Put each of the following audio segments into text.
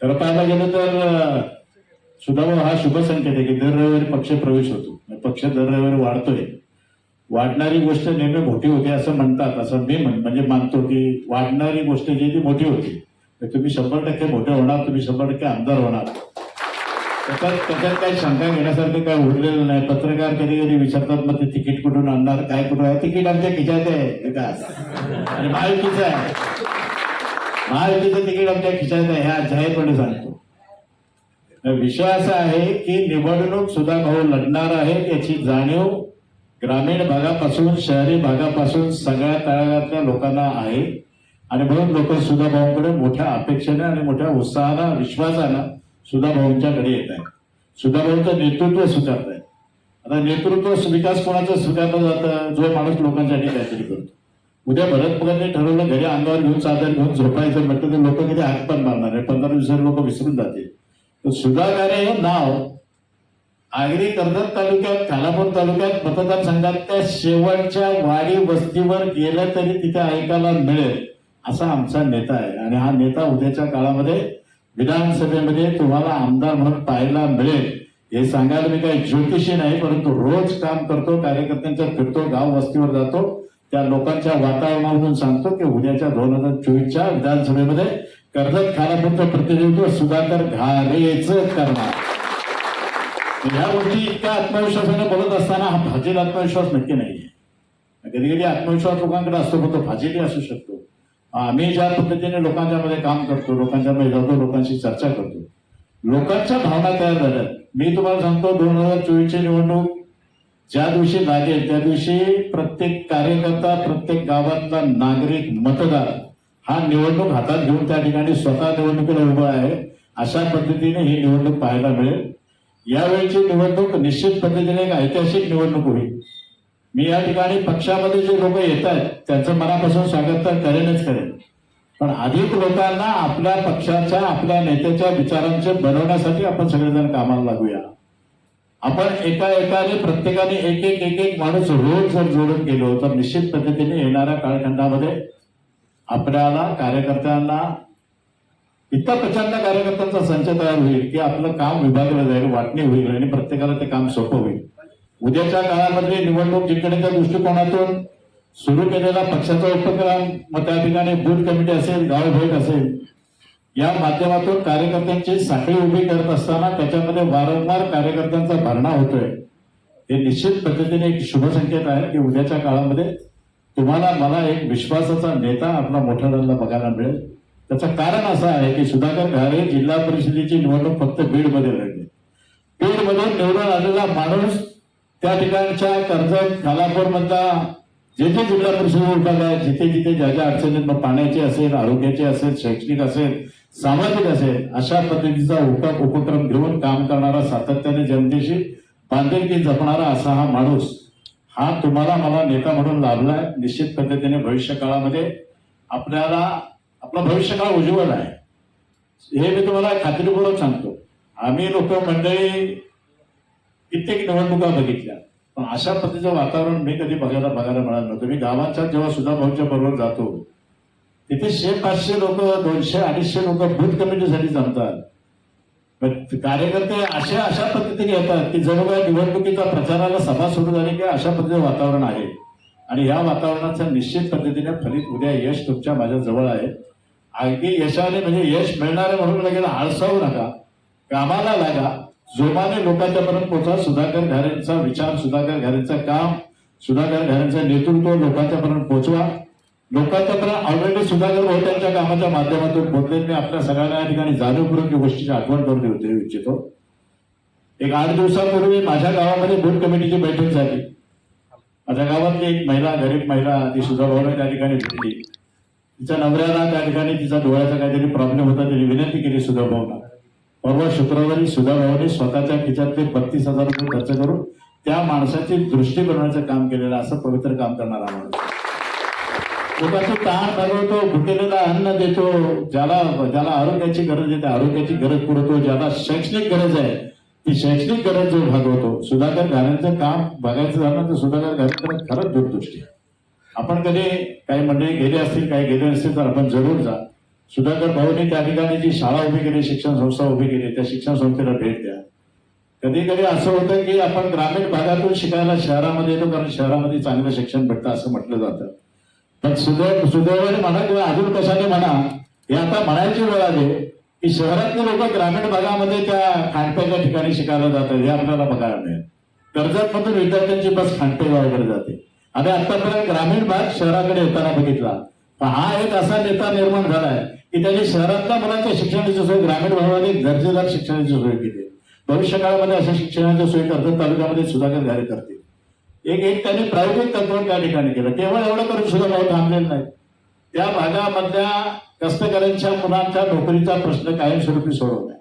खरं पाहायला गेलं तर सुद्धा हा शुभ संकेत आहे की दर रविवारी पक्ष प्रवेश होतो. पक्ष दर रविवारी वाढतोय. वाढणारी गोष्ट नेहमी मोठी होते असं म्हणतात असं मी म्हण म्हणजे मानतो की वाढणारी गोष्ट जी ती मोठी होती. तर तुम्ही शंभर टक्के मोठे होणार तुम्ही शंभर टक्के आमदार होणार. त्याच्यात त्याच्यात काही शंका घेण्यासारखं काय उरलेलं नाही. पत्रकार कधी कधी विचारतात मग ते तिकीट कुठून आणणार? काय कुठून आहे? तिकीट आमच्या खिच्यात आहे. का आणि महायुतीचं आहे. महायुतीचं तिकीट आमच्या खिशात आहे ह्या जाहीरपणे सांगतो. विषय असा आहे की निवडणूक सुद्धा भाऊ लढणार आहे याची जाणीव ग्रामीण भागापासून शहरी भागापासून सगळ्या तळागातल्या लोकांना आहे. आणि म्हणून लोक सुधा भाऊंकडे मोठ्या अपेक्षेने आणि मोठ्या उत्साहानं विश्वासानं सुधा भाऊंच्याकडे येत आहेत. सुधा भाऊंचं नेतृत्व स्वीकारत आहे आता नेतृत्व विकास कोणाचं स्वीकारलं जातं? जो माणूस लोकांसाठी काहीतरी करतो. उद्या भरत पगारने ठरवलं घरी अंगावर घेऊन चादर घेऊन झोपायचं म्हटलं तर लोक किती हात पण मारणार आहे. पंधरा दिवसात लोक विसरून जातील. तर सुधागारे हे नाव आगरी कर्जत तालुक्यात खालापूर तालुक्यात मतदारसंघातल्या शेवटच्या वाडी वस्तीवर गेलं तरी तिथे ऐकायला मिळेल असा आमचा नेता आहे. आणि हा नेता उद्याच्या काळामध्ये विधानसभेमध्ये तुम्हाला आमदार म्हणून पाहायला मिळेल. हे सांगायला मी काही ज्योतिषी नाही परंतु रोज काम करतो कार्यकर्त्यांच्या फिरतो गाव वस्तीवर जातो. त्या लोकांच्या वातावरणामधून सांगतो की उद्याच्या दोन हजार चोवीसच्या विधानसभेमध्ये कर्जत खानापूरचं प्रतिनिधित्व सुधाकर घारेच करणार. ह्या गोष्टी इतक्या आत्मविश्वासाने बोलत असताना हा फाजील आत्मविश्वास नक्की नाहीये. कधी कधी आत्मविश्वास लोकांकडे असतो फक्त तो असू शकतो. आम्ही ज्या पद्धतीने लोकांच्या मध्ये काम करतो लोकांच्या मध्ये जातो लोकांशी चर्चा करतो. लोकांच्या भावना तयार झाल्या मी तुम्हाला सांगतो दोन हजार चोवीसची निवडणूक ज्या दिवशी लागेल त्या दिवशी प्रत्येक कार्यकर्ता प्रत्येक गावातला नागरिक मतदार हा निवडणूक हातात घेऊन त्या ठिकाणी स्वतः निवडणुकीला उभा आहे. अशा पद्धतीने ही निवडणूक पाहायला मिळेल. यावेळची निवडणूक निश्चित पद्धतीने एक ऐतिहासिक निवडणूक होईल. मी या ठिकाणी पक्षामध्ये जे लोक येत आहेत त्यांचं मनापासून स्वागत तर करेनच करेन. पण अधिक लोकांना आपल्या पक्षाच्या आपल्या नेत्याच्या विचारांचे बनवण्यासाठी आपण सगळेजण कामाला लागूया. आपण एका एकाने प्रत्येकाने एक एक एक एक माणूस रोज जर जोडून गेलो तर निश्चित पद्धतीने येणाऱ्या कालखंडामध्ये आपल्याला कार्यकर्त्यांना इतका प्रचंड कार्यकर्त्यांचा संच तयार होईल की आपलं काम विभागलं जाईल वाटणी होईल आणि प्रत्येकाला ते काम सोपं होईल. उद्याच्या काळामध्ये निवडणूक जिंकण्याच्या दृष्टिकोनातून सुरू केलेला पक्षाचा उपक्रम मग त्या ठिकाणी बूथ कमिटी असेल गावभेट असेल या माध्यमातून कार्यकर्त्यांची साखळी उभी करत असताना त्याच्यामध्ये वारंवार कार्यकर्त्यांचा भरणा होतोय. हे निश्चित पद्धतीने एक शुभ संकेत आहे की उद्याच्या काळामध्ये तुम्हाला मला एक विश्वासाचा नेता आपला मोठा झालेला बघायला मिळेल. त्याचं कारण असं आहे की सुधाकर घारे जिल्हा परिषदेची निवडणूक फक्त बीडमध्ये लढली. बीडमध्ये निवडून आलेला माणूस त्या ठिकाणच्या कर्जत खालापूर मधला जे जे जिल्हा परिषद विभाग आहे जिथे जिथे ज्या ज्या अडचणीत पाण्याचे असेल आरोग्याचे असेल शैक्षणिक असेल सामाजिक असेल अशा पद्धतीचा उप उपक्रम घेऊन काम करणारा सातत्याने जनतेशी बांधिलकी जपणारा असा हा माणूस हा तुम्हाला मला नेता म्हणून लाभलाय. निश्चित पद्धतीने भविष्य काळामध्ये आपल्याला आपला भविष्यकाळ उज्ज्वल आहे. हे मी तुम्हाला खात्रीपूर्वक सांगतो. आम्ही लोक मंडळी कित्येक निवडणुका बघितल्या. पण अशा पद्धतीचं वातावरण मी कधी बघायला बघायला मिळालं नव्हतं. मी गावांच्या जेव्हा सुद्धा भाऊच्या बरोबर जातो तिथे शे पाचशे लोक दोनशे अडीचशे लोक बूथ कमिटीसाठी जमतात. कार्यकर्ते अशा अशा पद्धतीने येतात की जणू काय निवडणुकीचा प्रचाराला सभा सुरू झाली की अशा पद्धतीचं वातावरण आहे. आणि या वातावरणाचं निश्चित पद्धतीने फलित उद्या यश तुमच्या माझ्या जवळ आहे. अगदी यशाने म्हणजे यश मिळणार म्हणून लगेच आळसावू नका. कामाला लागा. जोमाने लोकांच्या पर्यंत पोहोचा. सुधाकर घारेंचा विचार सुधाकर घारेंचं काम सुधाकर घारेंचं नेतृत्व लोकांच्या पर्यंत पोहोचवा. लोकतंत्र ऑलरेडी सुधाकर भाऊ त्यांच्या कामाच्या माध्यमातून बोलले. मी आपल्या सगळ्यांना या ठिकाणी जाणीवपूर्वक या गोष्टीची आठवण करून देऊ इच्छितो. एक आठ दिवसापूर्वी माझ्या गावामध्ये बूथ कमिटीची बैठक झाली. माझ्या गावातली एक महिला गरीब महिला ती सुधा त्या ठिकाणी भेटली. तिच्या नवऱ्याला त्या ठिकाणी तिचा डोळ्याचा काहीतरी प्रॉब्लेम होता त्यांनी विनंती केली सुधा भाऊला परवा शुक्रवारी सुधा भाऊने स्वतःच्या खिच्यातले बत्तीस हजार रुपये खर्च करून त्या माणसाची दृष्टी बनवण्याचं काम केलेलं असं पवित्र काम करणारा माणूस. लोकांची ताण भागवतो भुकेलेला अन्न देतो ज्याला ज्याला आरोग्याची गरज आहे त्या आरोग्याची गरज पुरवतो ज्याला शैक्षणिक गरज आहे ती शैक्षणिक गरज जो भागवतो सुधाकर घालेंचं काम बघायचं झालं तर सुधाकर घालेंकडे खरंच दूरदृष्टी आपण कधी काही मंडळी गेले असतील काही गेले असतील तर आपण जरूर जा. सुधाकर भाऊनी त्या ठिकाणी जी शाळा उभी केली शिक्षण संस्था उभी केली त्या शिक्षण संस्थेला भेट द्या. कधी कधी असं होतं की आपण ग्रामीण भागातून शिकायला शहरामध्ये येतो कारण शहरामध्ये चांगलं शिक्षण भेटतं असं म्हटलं जातं. पण सुदैव सुदैवाने म्हणा किंवा अजून कशाने म्हणा हे आता म्हणायची वेळ आली की शहरातले लोक ग्रामीण भागामध्ये त्या खांडप्याच्या ठिकाणी शिकायला जातात हे आपल्याला बघायला मिळेल. कर्जत मधून विद्यार्थ्यांची बस खांडपेगाव वगैरे जाते. आणि आतापर्यंत ग्रामीण भाग शहराकडे येताना बघितला. पण हा एक असा नेता निर्माण झालाय की त्यांनी शहरातल्या मुलांच्या शिक्षणाची सोय ग्रामीण भागामध्ये दर्जेदार शिक्षणाची सोय केली. भविष्य काळामध्ये अशा शिक्षणाची सोय कर्जत तालुक्यामध्ये सुधाकर घारे करतील. एक एक त्यांनी प्रायोगिक तत्व त्या ठिकाणी केलं. तेव्हा एवढं करून सुद्धा काही थांबलेलं नाही. त्या भागामधल्या कष्टकऱ्यांच्या मुलांच्या नोकरीचा प्रश्न कायमस्वरूपी सोडवला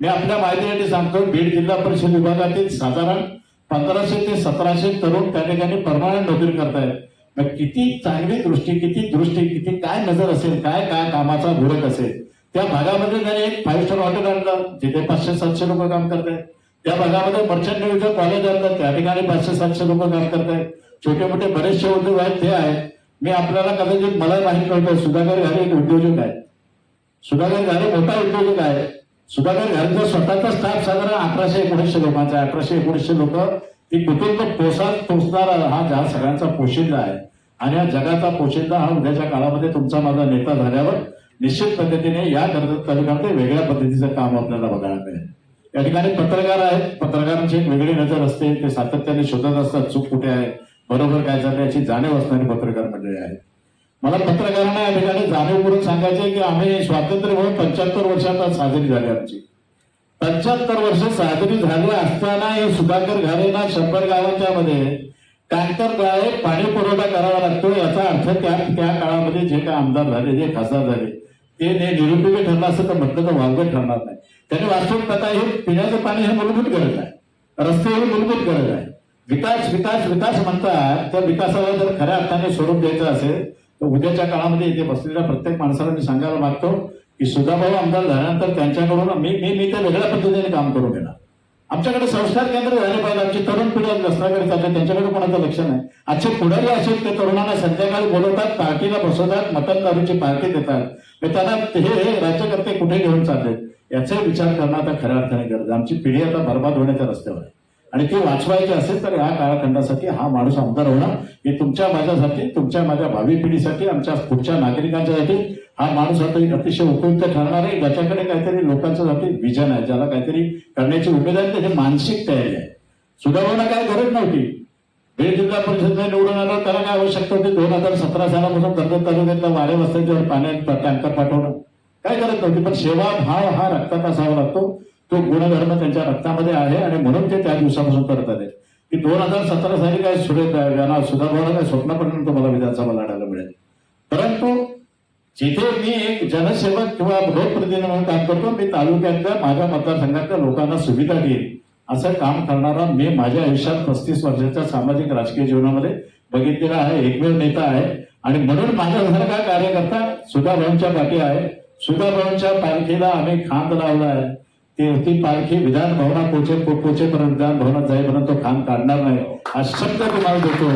मी आपल्या माहितीसाठी सांगतो बीड जिल्हा परिषद विभागातील साधारण पंधराशे ते सतराशे तरुण त्या ठिकाणी परमानंट नोकरी करतायत. मग किती चांगली दृष्टी किती दृष्टी किती काय नजर असेल काय काय कामाचा घोडक असेल त्या भागामध्ये त्यांनी एक फाईव्ह स्टार हॉटेल आणलं जिथे पाचशे सातशे लोक काम करतायत. त्या भागामध्ये मर्चंट नेव्हीचं कॉलेज आणतात त्या ठिकाणी पाचशे सातशे लोक काम करतायत. छोटे मोठे बरेचसे उद्योग आहेत ते आहेत. मी आपल्याला कदाचित मला माहीत नव्हतं सुधाकर घारे एक उद्योजक आहे सुधाकर घारे मोठा उद्योजक आहे. सुधाकर घारेचा स्वतःचा स्टाफ साधारण अठराशे एकोणीसशे लोकांचा आहे. अठराशे एकोणीसशे लोक ती कुटुंब पोसात पोचणारा हा ज्या सगळ्यांचा पोशिंदा आहे. आणि या जगाचा पोशिंदा हा उद्याच्या काळामध्ये तुमचा माझा नेता झाल्यावर निश्चित पद्धतीने या कर्जत तालुक्यामध्ये वेगळ्या पद्धतीचं काम आपल्याला बघायला मिळेल. त्या ठिकाणी पत्रकार आहेत. पत्रकारांची एक वेगळी नजर असते. ते सातत्याने शोधत असतात चूक कुठे आहे बरोबर काय चाललंय याची जाणीव असणारी पत्रकार मंडळी आहेत. मला पत्रकारांना या ठिकाणी जाणीवपूर्वक सांगायचे की आम्ही स्वातंत्र्य म्हणून पंच्याहत्तर वर्षात आज साजरी झाली आमची. पंच्याहत्तर वर्ष साजरी झाली असताना हे सुधाकर घालेना शंभर गावांच्या मध्ये टँकरद्वारे पाणी पुरवठा करावा लागतो याचा अर्थ त्या त्या काळामध्ये जे काय आमदार झाले जे खासदार झाले ते निरुपयोगी ठरलं असं तर म्हटलं तर वावगं ठरणार नाही. त्यांनी वास्तविक कथा हे पिण्याचं पाणी हे मूलभूत गरज आहे. रस्ते ही मूलभूत गरज आहे. विकास विकास विकास म्हणतात त्या विकासाला जर खऱ्या अर्थाने स्वरूप द्यायचं असेल तर उद्याच्या काळामध्ये इथे बसलेल्या प्रत्येक माणसाला मी सांगायला मागतो की सुधाभाऊ आमदार झाल्यानंतर त्यांच्याकडून मी मी मी त्या वेगळ्या पद्धतीने काम करून घेणार. आमच्याकडे संस्कार केंद्र झाले पाहिजे. आमची तरुण पिढी रस्त्याकडे चालते त्यांच्याकडे कोणाचं लक्ष नाही. आजचे पुढारी असे ते तरुणांना संध्याकाळी बोलवतात पार्टीला बसवतात मटन दारूची पार्टी देतात. त्यांना हे हे राज्यकर्ते कुठे घेऊन चालले? याचा विचार करणं आता खऱ्या अर्थाने गरज आहे. आमची पिढी आता बर्बाद होण्याच्या रस्त्यावर आहे. आणि ते वाचवायचे असेल तर या काळखंडासाठी हा माणूस आमदार होणं हे तुमच्या माझ्यासाठी तुमच्या माझ्या भावी पिढीसाठी आमच्या पुढच्या नागरिकांच्यासाठी हा माणूस आता अतिशय उपयुक्त ठरणार आहे. ज्याच्याकडे काहीतरी लोकांच्यासाठी विजन आहे ज्याला काहीतरी करण्याची उमेद आहे त्याची मानसिक तयारी आहे. सुधारणा काय गरज नव्हती. बीड जिल्हा परिषदने निवडून आलं त्याला काय आवश्यकता होती? दोन हजार सतरा सालापासून कर्जत तालुक्यातल्या वारे वस्त्यांच्यावर पाण्यात टँकर पाठवणं. काय करत नव्हती पण सेवा भाव हा रक्तात असावा लागतो. तो गुणधर्म त्यांच्या रक्तामध्ये आहे आणि म्हणून ते त्या दिवसापासून करत आले की दोन हजार सतरा साली काय सुरेश यांना सुधारवाला काय स्वप्नापर्यंत तुम्हाला विधानसभा लढायला मिळेल. परंतु जिथे मी एक जनसेवक किंवा लोकप्रतिनिधी म्हणून काम करतो मी तालुक्यातल्या माझ्या मतदारसंघातल्या लोकांना सुविधा देईल असं काम करणारा मी माझ्या आयुष्यात पस्तीस वर्षाच्या सामाजिक राजकीय जीवनामध्ये बघितलेला आहे एकमेव नेता आहे. आणि म्हणून माझ्यासारखा कार्यकर्ता सुधाभाऊंच्या पाठी आहे. सुधाभाऊंच्या पालखीला आम्ही खांद लावला आहे ते ती पालखी विधान भवना पोचे पोचेपर्यंत विधान भवनात जाईपर्यंत तो खांद काढणार नाही. हा शब्द तुम्हाला देतो.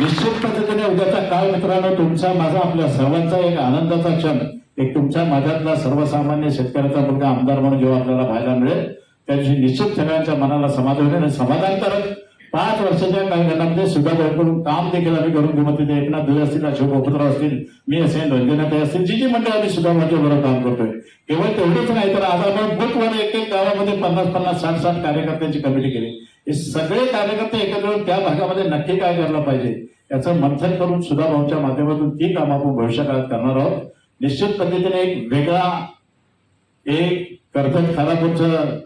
निश्चित पद्धतीने उद्याचा काळ मित्रांनो तुमचा माझा आपल्या सर्वांचा एक आनंदाचा क्षण. एक तुमच्या माझ्यातला सर्वसामान्य शेतकऱ्याचा मुलगा आमदार म्हणून जेव्हा आपल्याला पाहायला मिळेल त्या दिवशी निश्चित सगळ्यांच्या मनाला समाधान होईल आणि समाधानकारक पाच वर्षाच्या कालखंडामध्ये सुद्धा करून काम देखील आम्ही करून घेऊन तिथे एकनाथ दुवे असतील अशोक उपद्राव असतील मी असेल रंजनाथ असतील जी जी मंडळ आम्ही सुद्धा बरोबर काम करतोय. केवळ तेवढंच नाही तर आज आपण बुथवर एक एक गावामध्ये पन्नास पन्नास साठ साठ कार्यकर्त्यांची कमिटी केली. हे सगळे कार्यकर्ते एकत्र त्या भागामध्ये नक्की काय करायला पाहिजे याचं मंथन करून सुधा भाऊच्या माध्यमातून ती काम आपण भविष्य काळात करणार आहोत. निश्चित पद्धतीने एक वेगळा एक कर्तन खानापूरचं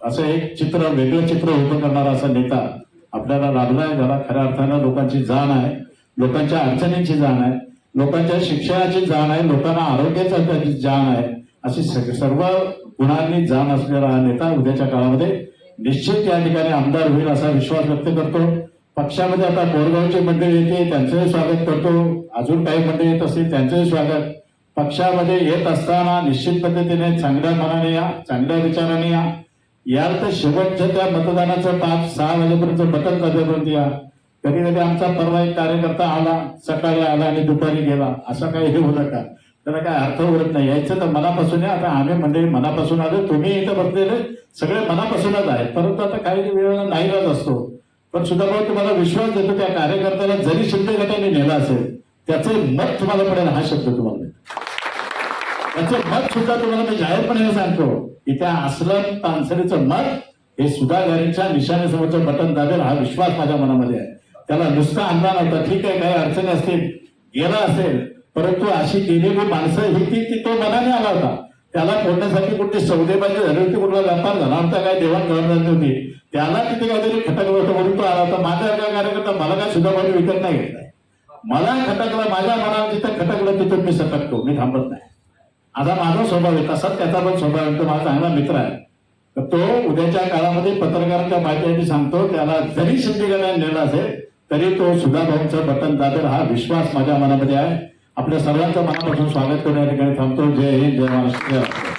असं एक चित्र वेगळं चित्र उभं करणारा असा नेता आपल्याला लागलाय ज्याला खऱ्या अर्थानं लोकांची जाण आहे लोकांच्या अडचणींची जाण आहे लोकांच्या शिक्षणाची जाण आहे लोकांना आरोग्याचा त्याची जाण आहे अशी सग- सर्व गुणांनी जाण असलेला हा नेता उद्याच्या काळामध्ये निश्चित या ठिकाणी आमदार होईल असा विश्वास व्यक्त करतो. पक्षामध्ये आता कोरगावची मंडळी येते त्यांचंही स्वागत करतो. अजून काही मंडळी येत असतील त्यांचंही स्वागत. पक्षामध्ये येत असताना निश्चित पद्धतीने चांगल्या मनाने या चांगल्या विचाराने या. यार तर शेवटच्या त्या मतदानाचं पाच सहा वाजेपर्यंत बटन वाजेपर्यंत या. कधी कधी आमचा परवा एक कार्यकर्ता आला सकाळी आला आणि दुपारी गेला. असं काही हे होतं का त्याला काय अर्थ उरत नाही. यायचं तर मनापासून आहे आता आम्ही मंडळी मनापासून आलो. तुम्ही इथं बसलेले सगळे मनापासूनच आहेत. परंतु आता काही वेळेला नाईलाज असतो. पण सुद्धा भाऊ तुम्हाला विश्वास देतो त्या कार्यकर्त्याला जरी शिंदे गटाने नेला असेल त्याचं मत तुम्हाला पडेल हा शब्द तुम्हाला. त्याचं मत सुद्धा तुम्हाला मी जाहीरपणे सांगतो. की त्या असलं तानसरीचं मत हे सुधा निशाणेसमोरचं बटन दाबेल हा विश्वास माझ्या मनामध्ये आहे. त्याला नुसता आणला नव्हता. ठीक आहे काही अडचणी असतील गेला असेल परंतु अशी गेलेली माणसं ही ती ती तो मनाने आला होता. त्याला फोडण्यासाठी कुठली सौदेबाजी झाली होती कुठला व्यापार झाला होता काय देवाणघेवाण झाली होती. त्याला तिथे काहीतरी खटकलं म्हणून तो आला होता. माझ्या काय कार्यकर्ता मला काय सुद्धा विकत नाही घेतलाय मला खटकलं माझ्या मनावर जिथं खटकलं तिथून मी सटकतो मी थांबत नाही. आता माझा स्वभाव आहे तसाच त्याचा पण स्वभाव आहे तो माझा चांगला मित्र आहे. तर तो उद्याच्या काळामध्ये पत्रकारांच्या माहिती सांगतो त्याला जरी शिंदेगडाने नेला असेल तरी तो सुधाभाऊंचा बटन दादर हा विश्वास माझ्या मनामध्ये आहे. आपल्या सर्वांचं मनापासून स्वागत करून या ठिकाणी थांबतो. जय हिंद जय महाराष्ट्र.